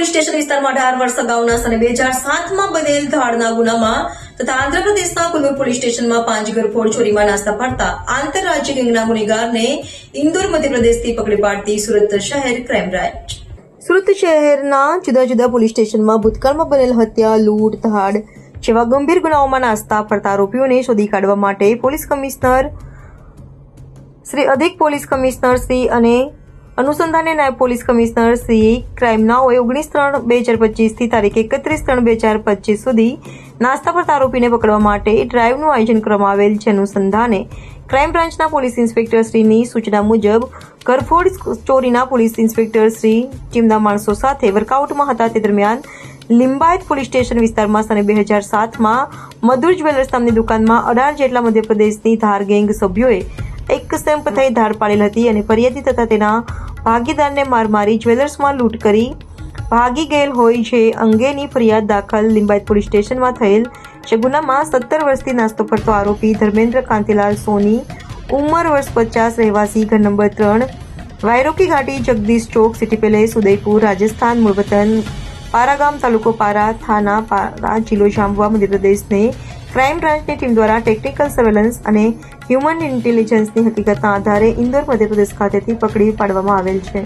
વિસ્તારમાં અઢાર વર્ષ અગાઉના સને બે હજાર સાતમાં બનેલ ધાડના ગુનામાં તથા આંધ્રપ્રદેશના કુલુર પોલીસ સ્ટેશનમાં પાંચ ઘરફોડ ચોરીમાં નાસ્તા પાડતા આંતરરાજ્ય ગેંગના ગુનેગારને ઇન્દોર મધ્યપ્રદેશથી પકડી પાડતી સુરત શહેર ક્રાઇમ બ્રાન્ચ. સુરત શહેરના જુદા જુદા પોલીસ સ્ટેશનમાં ભૂતકાળમાં બનેલ હત્યા, લૂંટ, ધાડ જેવા ગંભીર ગુનાઓમાં નાસ્તા ફરતા આરોપીઓને શોધી કાઢવા માટે પોલીસ કમિશનર શ્રી અધિક પોલીસ કમિશનર શ્રી અને અનુસંધાને નાયબ પોલીસ કમિશનર શ્રી ક્રાઇમનાઓએ ઓગણીસ ત્રણ બે હજાર પચીસથી તારીખ એકત્રીસ ત્રણ બે હજાર પચીસ સુધી નાસ્તા પર આરોપીને પકડવા માટે ડ્રાઇવનું આયોજન કરવામાં આવેલ છે. અનુસંધાને ક્રાઇમ બ્રાન્ચના પોલીસ ઇન્સ્પેક્ટર શ્રીની સૂચના મુજબ ઘરફોડ ચોરીના પોલીસ ઇન્સ્પેક્ટર શ્રી ટીમના માણસો સાથે વર્કઆઉટમાં હતા. તે દરમિયાન લિંબાયત પોલીસ સ્ટેશન વિસ્તારમાં સને બે હજાર સાતમાં મધુર જ્વેલર્સ નામની દુકાનમાં અઢાર જેટલા મધ્યપ્રદેશની ધાર ગેંગ સભ્યોએ એક થઈ ધાડ પાડેલ હતી અને ફરિયાદી તથા તેના ભાગીદારને માર મારી જ્વેલર્સમાં લૂંટ કરી. ભાગી ગયેલ હોય છે અંગેની ફરિયાદ દાખલ. લિંબાયત પોલીસ સ્ટેશનમાં થયેલ છે ગુનામાં સત્તર વર્ષથી નાસ્તો ફરતો આરોપી ધર્મેન્દ્ર કાંતિલાલ સોની, ઉંમર વર્ષ પચાસ, રહેવાસી ઘર નંબર ત્રણ, વાયરોકી ઘાટી, જગદીશ ચોક, સિટી પેલેસ, ઉદયપુર, રાજસ્થાન મૂળવતન પારાગામ તાલુકો પારા, થાના, પારા, જિલ્લો જામવા મધ્યપ્રદેશને ક્રાઇમ બ્રાન્ચની ટીમ દ્વારા ટેકનિકલ સર્વેલન્સ અને હ્યુમન ઇન્ટેલિજન્સની હકીકતના આધારે ઇન્દોર મધ્યપ્રદેશ ખાતેથી પકડી પાડવામાં આવેલ છે.